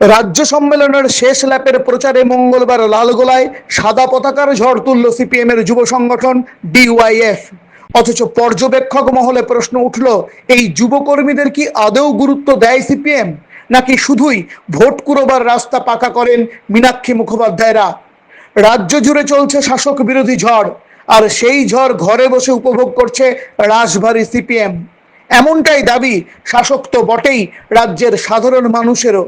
রাজ্য সম্মেলনের শেষ ল্যাপের প্রচারে মঙ্গলবার লালগোলায় সাদা পতাকার ঝড় তুলল সিপিএম এর যুব সংগঠন ডিওয়াইএফ। অথচ পর্যবেক্ষক মহলে প্রশ্ন উঠল, এই যুবকর্মীদের কি আদৌ গুরুত্ব দেয় সিপিএম? নাকি শুধুই ভোট কুড়োবার রাস্তা পাকা করেন মীনাক্ষী মুখোপাধ্যায়রা? রাজ্য জুড়ে চলছে শাসক বিরোধী ঝড়, আর সেই ঝড় ঘরে বসে উপভোগ করছে রাশভারী সিপিএম। এমনটাই দাবি শাসক তো বটেই রাজ্যের সাধারণ মানুষেরও।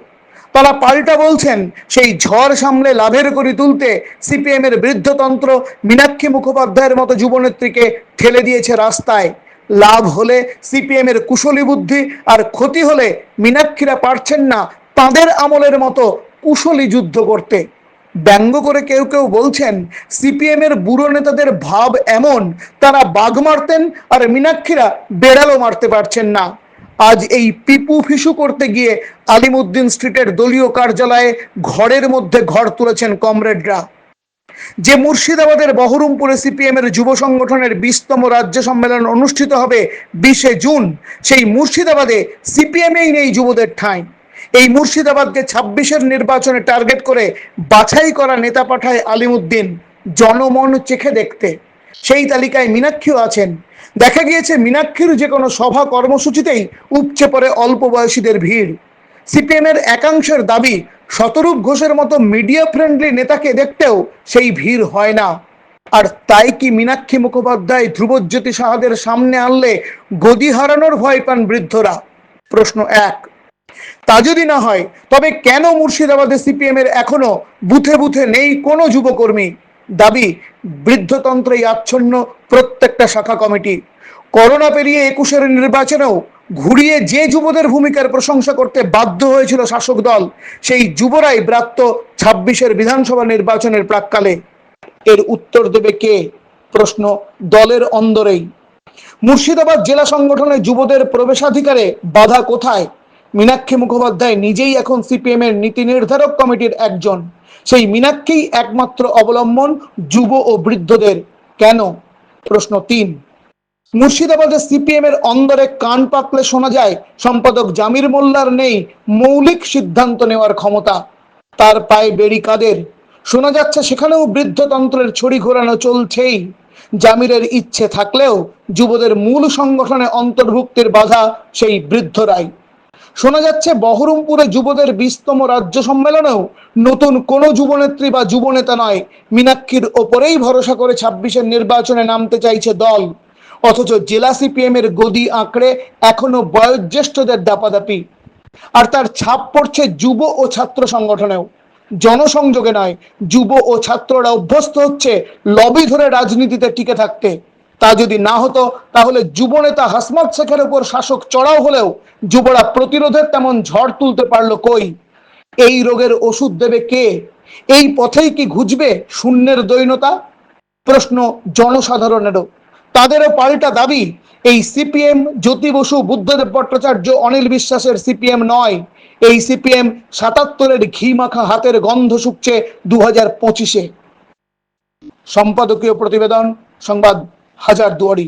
তারা পাল্টা বলছেন, সেই ঝড় সামলে লাভের করে তুলতে সিপিএম এর বৃদ্ধতন্ত্র মীনাক্ষী মুখোপাধ্যায়ের মতো যুবনেত্রীকে ঠেলে দিয়েছে রাস্তায়। লাভ হলে সিপিএম এর কুশলী বুদ্ধি আর ক্ষতি হলে মীনাক্ষীরা পারছেন না তাদের আমলের মতো কুশলী যুদ্ধ করতে। ব্যঙ্গ করে কেউ কেউ বলছেন সিপিএম এর বুড়ো নেতাদের ভাব এমন, তারা বাঘ মারতেন আর মীনাক্ষীরা বেড়ালও মারতে পারছেন না। আজ এই পিপু ফিসু করতে গিয়ে আলিমুদ্দিন স্ট্রিটের দলীয় কার্যালয়ে ঘরের মধ্যে ঘর তুলেছেন কমরেডরা। যে মুর্শিদাবাদের বহরমপুরে সিপিএম এর যুব সংগঠনের বিশতম রাজ্য সম্মেলন অনুষ্ঠিত হবে বিশে জুন, সেই মুর্শিদাবাদে সিপিএমই নেই যুবদের ঠাঁই। এই মুর্শিদাবাদকে ছাব্বিশের নির্বাচনে টার্গেট করে বাছাই করা নেতা পাঠায় আলিমুদ্দিন, জনমন চেখে দেখতে। সেই তালিকায় মীনাক্ষীও আছেন। দেখা গিয়েছে মীনাক্ষীর যে কোনো সভা কর্মসূচিতেই উপচে পড়ে অল্প বয়সীদের ভিড়। সিপিএম এর একাংশের দাবি, শতরূপ ঘোষের মতো মিডিয়া ফ্রেন্ডলি নেতাকে দেখতেও সেই ভিড় হয় না। আর তাই কি মীনাক্ষী মুখোপাধ্যায় ধ্রুবজ্যোতি সাহাদের সামনে আনলে গদি হারানোর ভয় পান বৃদ্ধরা? প্রশ্ন এক। তা যদি না হয়, তবে কেন মুর্শিদাবাদে সিপিএম এর এখনও বুথে বুথে নেই কোনো যুবকর্মী? দাবি, বৃদ্ধতন্ত্রেই আচ্ছন্ন প্রত্যেকটা শাখা কমিটি। করোনা পেরিয়ে একুশের নির্বাচনেও ঘুরিয়ে যে যুবদের ভূমিকার প্রশংসা করতে বাধ্য হয়েছিল শাসক দল, সেই যুবরাই ব্রাত্য ছাব্বিশের বিধানসভা নির্বাচনের প্রাককালে। এর উত্তর দেবে কে? প্রশ্ন দলের অন্দরেই। মুর্শিদাবাদ জেলা সংগঠনে যুবদের প্রবেশাধিকারে বাধা কোথায়? মীনাক্ষী মুখোপাধ্যায় নিজেই এখন সিপিএম এর নীতি নির্ধারক কমিটির একজন। সেই মীনাক্ষী একমাত্র অবলম্বন যুব ও বৃদ্ধদের। কেন? প্রশ্ন তিন। মুর্শিদাবাদে সিপিএম এর অন্দরে কান পাকলে শোনা যায়, সম্পাদক জামির মোল্লার নেই মৌলিক সিদ্ধান্ত নেওয়ার ক্ষমতা। তার পায়ে বেড়ি কাদের? শোনা যাচ্ছে সেখানেও বৃদ্ধতন্ত্রের ছড়ি ঘোরানো চলছেই। জামিরের ইচ্ছে থাকলেও যুবদের মূল সংগঠনে অন্তর্ভুক্তির বাধা সেই বৃদ্ধরাই। শোনা যাচ্ছে বহরমপুরে যুবদের বিশতম রাজ্য সম্মেলনেও নতুন কোনো যুবনেত্রী বা যুবনেতা নয়। মীনাক্ষীর ওপরেই ভরসা করে ছাব্বিশের নির্বাচনে নামতে চাইছে দল। অথচ জেলা সিপিএম এর গদি আঁকড়ে এখনও বয়োজ্যেষ্ঠদের দাপাদাপি। আর তার ছাপ পড়ছে যুব ও ছাত্র সংগঠনেও। জনসংযোগে নয়, যুব ও ছাত্ররা অভ্যস্ত হচ্ছে লবি ধরে রাজনীতিতে টিকে থাকতে। তা যদি না হতো, তাহলে যুবনেতা হাসমাত শেখের উপর শাসক চড়াও হলেও যুবরা প্রতিরোধের তেমন ঝড় তুলতে পারল কই? এই রোগের ওষুধ দেবে কে? এই পথেই কি ঘুচবে শূন্যের দৈনতা? প্রশ্ন জনসাধারণেরও। তাদেরও পাল্টা দাবি, এই সিপিএম জ্যোতি বসু, বুদ্ধদেব ভট্টাচার্য, অনিল বিশ্বাসের সিপিএম নয়। এই সিপিএম সাতাত্তরের ঘি মাখা হাতের গন্ধ শুকছে দু হাজার পঁচিশে। সম্পাদকীয় প্রতিবেদন, সংবাদ হাজার দুয়ারি